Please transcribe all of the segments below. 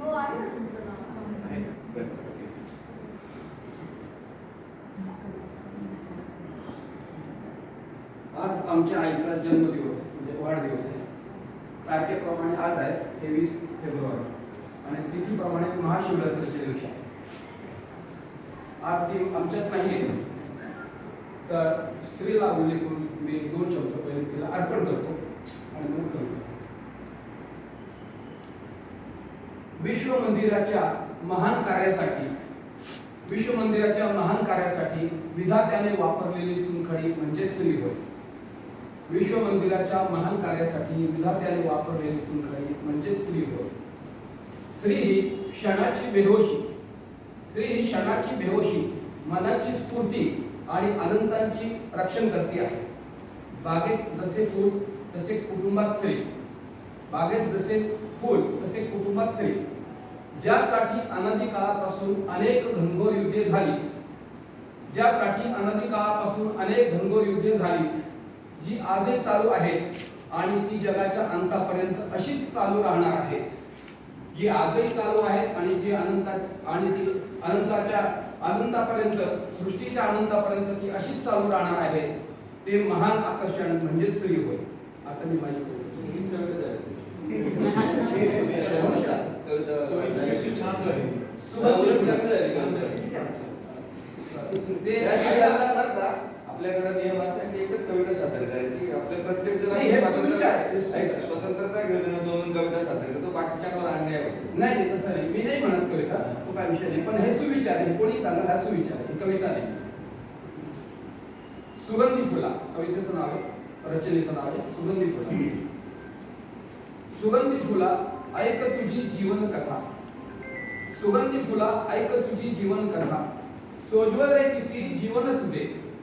हो आहे ना तुमचं नाव? आहे बरं, ओके. आज आमच्या आईचा जन्मदिवस आहे म्हणजे वाढदिवस आहे. तारखेप्रमाणे आज आहे तेवीस फेब्रुवारी. आणि तिथीप्रमाणे महाशिवरात्रीच्या दिवशी आहे. आज ती आमच्यात नाही तर स्त्रीला उल्लेख करून मी दोन शब्द पहिले तिला अर्पण करतो. आणि मग करतो विश्व मंदिराच्या महान कार्यासाठी विश्व मंदिराच्या महान कार्यासाठी विधात्याने वापरलेली चुनखडी म्हणजे स्त्री होय विश्व मंदिराच्या महान कार्यासाठी विधात्याने वापरलेली चुनखडी म्हणजे स्त्री होय स्त्री ही क्षणाची बेहोशी स्त्री ही क्षणाची बेहोशी मनाची स्फूर्ती आणि आनंदांची रक्षण करते आहे. बागेत जसे फूल तसे कुटुंबात स्त्री बागेत जसे फूल तसे कुटुंबात स्त्री ज्यासाठी अनादी काळापासून अनेक घनघोर युद्धे झाली ज्यासाठी अनादी काळापासून अनेक घनघोर युद्धे झाली जी आजही चालू आहेत आणि ती जगाच्या अंतापर्यंत अशीच चालू राहणार आहेत. जी आजही चालू आहेत आणि जी अनंता आणि ती अनंताच्या अनंतापर्यंत सृष्टीच्या अनंतापर्यंत ती अशीच चालू राहणार आहे ते महान आकर्षण म्हणजे स्त्री होय आता मी माहिती कविता- ही सगळं आपल्याकडे नियम असा की एकच कविता सादर करायची. आपल्या प्रत्येक जण हे स्वतंत्रता घेऊन दोन कविता सादर करतो बाकीच्यांवर अन्याय होतो? नाही तसं नाही. मी नाही म्हणत कविता. तो काय विषय नाही. पण हे सुविचार आहे. कोणी सांगा हा सुविचार ही कविता नाही. सुगंधी फुला. कवितेचं नाव आहे. रचनेचं नाव आहे. सुगंधी फुला. सुगंधी फुला ऐक तुझी जीवन कथा. सुगंधी फुला ऐक तुझी जीवन कथा. सोज्वळ रे किती जीवन तुझे.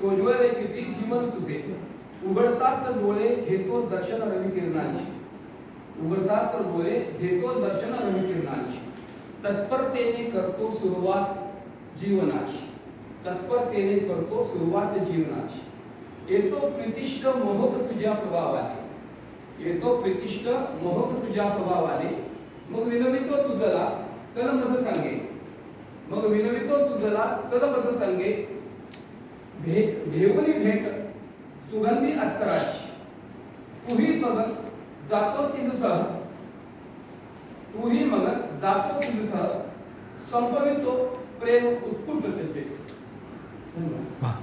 सोज्वळ रे किती जीवन तुझे. उघडताच डोळे घेतो दर्शन रविकिरणांची. उघडताच डोळे घेतो दर्शन रविकिरणांची. तत्परतेने करतो सुरुवात जीवनाची. तत्परतेने करतो सुरुवात जीवनाची. येतो प्रितिष्ठ मोहक तुझ्या स्वभावाने. येतो प्रीतिष्ठ मोहक तुझ्या स्वभावाने. मग विनवितो तुझला चल मज सांगे. मग विनवितो तुझला चल मज सांगे. भेट भेवली भेट सुगंधी अत्तराची. तुही मग जातो तिजसह तूही मग जातो तिजसह संपवितो प्रेम उत्कुटतेचे धन्यवाद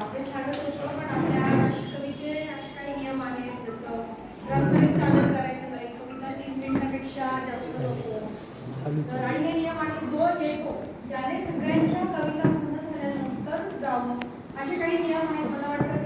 आपले छानच होतं पण आपल्या राष्ट्रीय कवीचे असे काही नियम आहेत जसं प्रास्ताविक सादर करायचं नाही कविता तीन मिनिटापेक्षा जास्त नको. तर आणि हे नियम आणि जो येतो त्याने सगळ्यांच्या कविता पूर्ण झाल्यानंतर जावं. असे काही नियम आहेत मला वाटतं